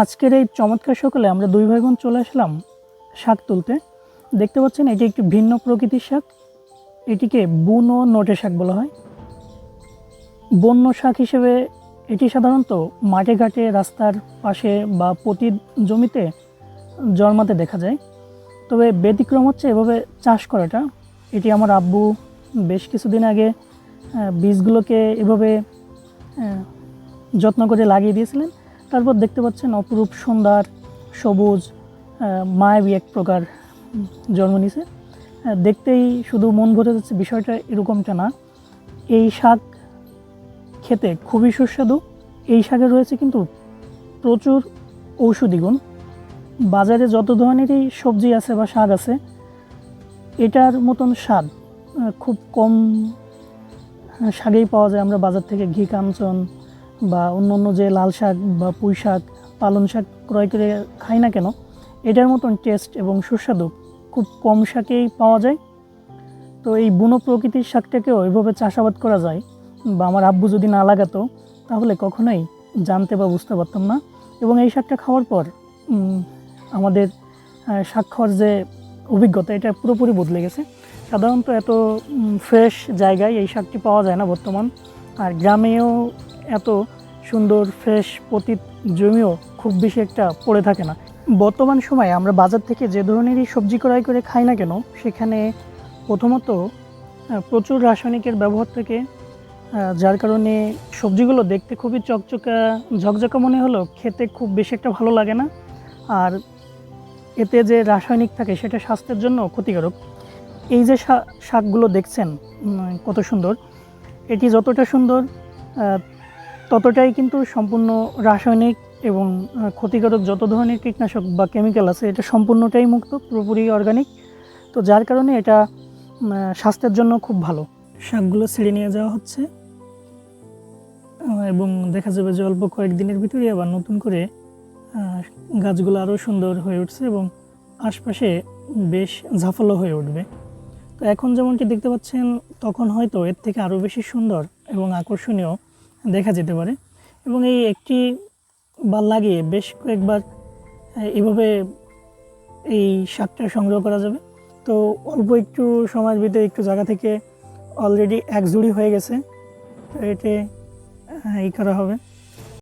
আজকের এই চমৎকার সকালে আমরা দুই ভাই বোন চলে আসলাম শাক তুলতে। দেখতে পাচ্ছেন, এটি একটি ভিন্ন প্রকৃতির শাক। এটিকে বুন ও নোটে শাক বলা হয়। বন্য শাক হিসেবে এটি সাধারণত মাঠে ঘাটে, রাস্তার পাশে বা প্রতি জমিতে জন্মাতে দেখা যায়। তবে ব্যতিক্রম হচ্ছে এভাবে চাষ করাটা। এটি আমার আব্বু বেশ কিছুদিন আগে বীজগুলোকে এভাবে যত্ন করে লাগিয়ে দিয়েছিলেন। তারপর দেখতে পাচ্ছেন অপরূপ সুন্দর, সবুজ মায়াবী এক প্রকার জন্ম নিছে। দেখতেই শুধু মন ভরে যাচ্ছে বিষয়টা এরকমটা না। এই শাক খেতে খুবই সুস্বাদু। এই শাকে রয়েছে কিন্তু প্রচুর ঔষধি গুণ। বাজারে যত ধরনেরই সবজি আছে বা শাক আছে, এটার মতন স্বাদ খুব কম শাকেই পাওয়া যায়। আমরা বাজার থেকে ঘি, কাঞ্চন বা অন্য অন্য যে লাল শাক বা পুঁই শাক পালং শাক ক্রয় করে খাই না কেন, এটার মতন টেস্ট এবং সুস্বাদু খুব কম শাকেই পাওয়া যায়। তো এই বুনো প্রকৃতির শাকটাকেও এভাবে চাষাবাদ করা যায় বা আমার আব্বু যদি না লাগাতো, তাহলে কখনোই জানতে বা বুঝতে পারতাম না। এবং এই শাকটা খাওয়ার পর আমাদের শাক খাওয়ার যে অভিজ্ঞতা, এটা পুরোপুরি বদলে গেছে। সাধারণত এত ফ্রেশ জায়গায় এই শাকটি পাওয়া যায় না বর্তমান। আর গ্রামেও এত সুন্দর ফ্রেশ পতিত জমিও খুব বেশি একটা পড়ে থাকে না। বর্তমান সময়ে আমরা বাজার থেকে যে ধরনেরই সবজি ক্রয় করে খাই না কেন, সেখানে প্রথমত প্রচুর রাসায়নিকের ব্যবহার থাকে যার কারণে সবজিগুলো দেখতে খুবই চকচকা, ঝকঝকা মনে হলো খেতে খুব বেশি একটা ভালো লাগে না। আর এতে যে রাসায়নিক থাকে, সেটা স্বাস্থ্যের জন্য ক্ষতিকারক। এই যে শাকগুলো দেখছেন কত সুন্দর। এটি যতটা সুন্দর ততটাই কিন্তু সম্পূর্ণ রাসায়নিক এবং ক্ষতিকারক যত ধরনের কীটনাশক বা কেমিক্যাল আছে, এটা সম্পূর্ণটাই মুক্ত, পুরোপুরি অর্গানিক তো যার কারণে এটা স্বাস্থ্যের জন্য খুব ভালো। শাকগুলো ছিঁড়ে নিয়ে যাওয়া হচ্ছে। এবং দেখা যাবে যে অল্প কয়েকদিনের ভিতরে আবার নতুন করে গাছগুলো আরও সুন্দর হয়ে উঠছে এবং আশপাশে বেশ ঝাফালো হয়ে উঠবে। তো এখন যেমনটি দেখতে পাচ্ছেন, তখন হয়তো এর থেকে আরও বেশি সুন্দর এবং আকর্ষণীয় দেখা যেতে পারে। এবং এই একটি বার লাগিয়ে বেশ কয়েকবার এভাবে এই শাকটা সংগ্রহ করা যাবে। তো অল্প একটু সময়ের ভিতরে একটু জায়গা থেকে অলরেডি এক জুড়ি হয়ে গেছে। তো এতে করা হবে।